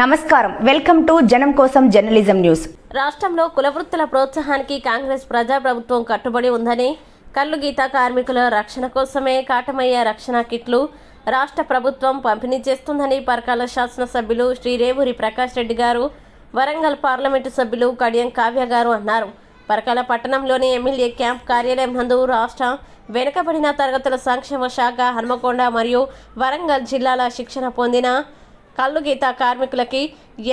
నమస్కారం. Welcome to జనం కోసం జర్నలిజం న్యూస్. రాష్ట్రంలో కులవృత్తుల ప్రోత్సాహానికి కాంగ్రెస్ ప్రజాప్రభుత్వం కట్టుబడి ఉందని కళ్ళు గీత కార్మికుల రక్షణ కోసమే కాటమయ్య రక్షణ కిట్లు రాష్ట్ర ప్రభుత్వం పంపిణీ చేస్తుందని పరకాల శాసనసభ్యులు శ్రీ రేవూరి ప్రకాష్ రెడ్డి గారు వరంగల్ పార్లమెంటు సభ్యులు కడియం కావ్య గారు అన్నారు. పరకాల పట్టణంలోని ఎమ్మెల్యే క్యాంప్ కార్యాలయం నందు రాష్ట్ర వెనుకబడిన తరగతుల సంక్షేమ శాఖ హన్మకొండ మరియు వరంగల్ జిల్లాల శిక్షణ పొందిన కళ్ళు గీత కార్మికులకి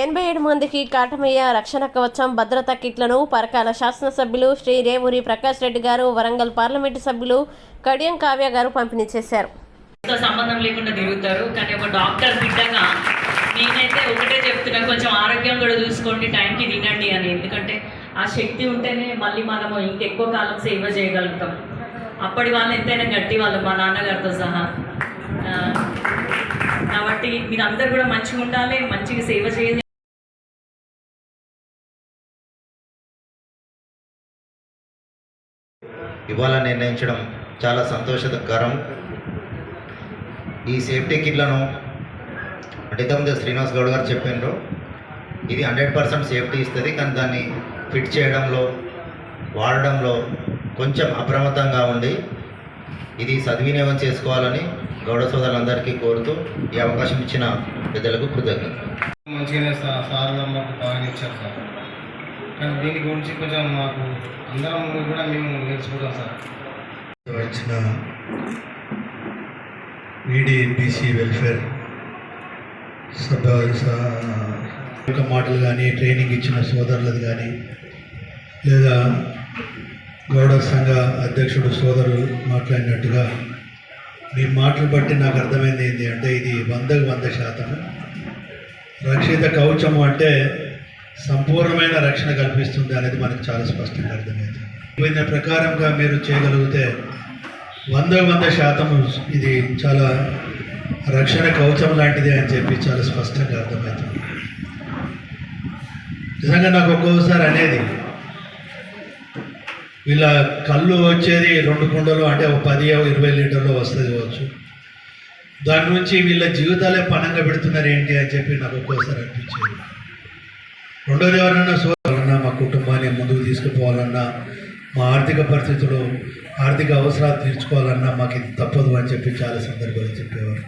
ఎనభై ఏడు మందికి కాటమయ్య రక్షణ కవచం భద్రతా కిట్లను పరకాల శాసనసభ్యులు శ్రీ రేవూరి ప్రకాష్ రెడ్డి గారు వరంగల్ పార్లమెంటు సభ్యులు కడియం కావ్య గారు పంపిణీ చేశారు. సంబంధం లేకుండా తిరుగుతారు. కానీ ఒక డాక్టర్ బిడ్డగా నేనైతే ఒకటే చెప్తున్నా కొంచెం ఆరోగ్యం కూడా చూసుకోండి టైంకి తినండి అని. ఎందుకంటే ఆ శక్తి ఉంటేనే మళ్ళీ మనము ఇంకెక్కువ కాలం సేవ చేయగలుగుతాం. అప్పటి వాళ్ళు ఎంతైనా గట్టి వాళ్ళు మా నాన్నగారితో సహా. కాబట్టి మీరు అందరు కూడా మంచిగా ఉండాలి మంచిగా సేవ చేయండి. ఇవాళ నిర్ణయించడం చాలా సంతోషకరం. ఈ సేఫ్టీ కిట్లను అంటే ఇంతకుముందు శ్రీనివాస్ గౌడ్ గారు చెప్పిండ్రు ఇది హండ్రెడ్ పర్సెంట్ సేఫ్టీ ఇస్తుంది కానీ దాన్ని ఫిట్ చేయడంలో వాడడంలో కొంచెం అప్రమత్తంగా ఉండి ఇది సద్వినియోగం చేసుకోవాలని గౌడ సోదరులందరికీ కోరుతూ ఈ అవకాశం ఇచ్చిన పెద్దలకు కృతజ్ఞతలు. మంచిగానే సార్ మాకు బాగా ఇచ్చారు సార్. కానీ దీని గురించి కొంచెం మాకు అందరం కూడా మేము నేర్చుకుంటాం సార్. వచ్చిన ఈడీ బీసీ వెల్ఫేర్ సభ స- యొక్క మాటలు కానీ ట్రైనింగ్ ఇచ్చిన సోదరులది కానీ లేదా గౌడ సంఘ అధ్యక్షుడు సోదరులు మాట్లాడినట్టుగా మీ మాటలు బట్టి నాకు అర్థమైంది ఏంటి అంటే ఇది వందకు వంద శాతం. రక్షిత కవచము అంటే సంపూర్ణమైన రక్షణ కల్పిస్తుంది అనేది మనకు చాలా స్పష్టంగా అర్థమైంది. పోయిన ప్రకారంగా మీరు చేయగలిగితే వంద వంద శాతం ఇది చాలా రక్షణ కవచం లాంటిది అని చెప్పి చాలా స్పష్టంగా అర్థమవుతుంది నిజంగా నాకు ఒక్కొక్కసారి అనేది వీళ్ళ కళ్ళు వచ్చేది రెండు కుండలు అంటే ఒక పది ఇరవై లీటర్లు వస్తుంది కావచ్చు. దాని నుంచి వీళ్ళ జీవితాలే పనంగా పెడుతున్నారు ఏంటి అని చెప్పి నాకు ఒక్కోసారి అనిపించేది. రెండోది ఎవరన్నా సోదరులన్నా మా కుటుంబాన్ని ముందుకు తీసుకుపోవాలన్నా మా ఆర్థిక పరిస్థితులు ఆర్థిక అవసరాలు తీర్చుకోవాలన్నా మాకు ఇది తప్పదు అని చెప్పి చాలా సందర్భాలు చెప్పేవారు.